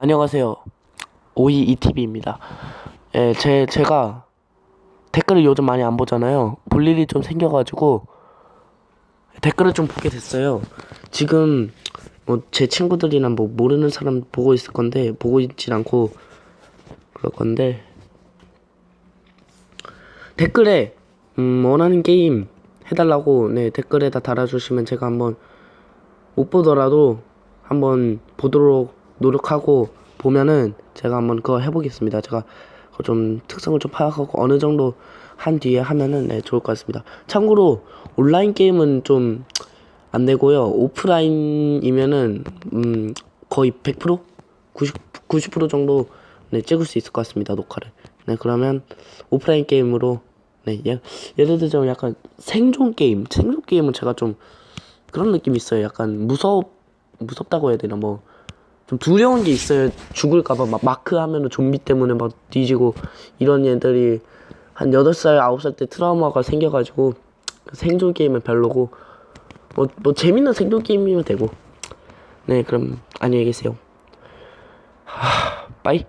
안녕하세요. 오이 이티비입니다. 예, 제 제가 댓글을 요즘 많이 안 보잖아요. 볼 일이 좀 생겨가지고 댓글을 좀 보게 됐어요. 지금 뭐 제 친구들이나 뭐 모르는 사람 보고 있을 건데 보고 있진 않고 그럴 건데 댓글에 음, 원하는 게임 해달라고 네 댓글에다 달아주시면 제가 한번 못 보더라도 한번 보도록 노력하고 보면은 제가 한번 그거 해보겠습니다. 제가 좀 특성을 좀 파악하고 어느 정도 한 뒤에 하면은 네 좋을 것 같습니다. 참고로 온라인 게임은 좀 안 되고요. 오프라인이면은 음 거의 100% 90 90% 정도 네 찍을 수 있을 것 같습니다. 녹화를. 네 그러면 오프라인 게임으로 네 예, 예를 들자면 약간 생존 게임 생존 게임은 제가 좀 그런 느낌이 있어요. 약간 무섭 무섭다고 해야 되나 뭐 좀 두려운 게 있어요. 죽을까봐 막 마크 하면은 좀비 때문에 막 뒤지고 이런 애들이 한 8살, 9살 때 트라우마가 생겨가지고 생존 게임은 별로고 뭐, 뭐 재밌는 생존 게임이면 되고 네 그럼 안녕히 계세요. 하, 빠이.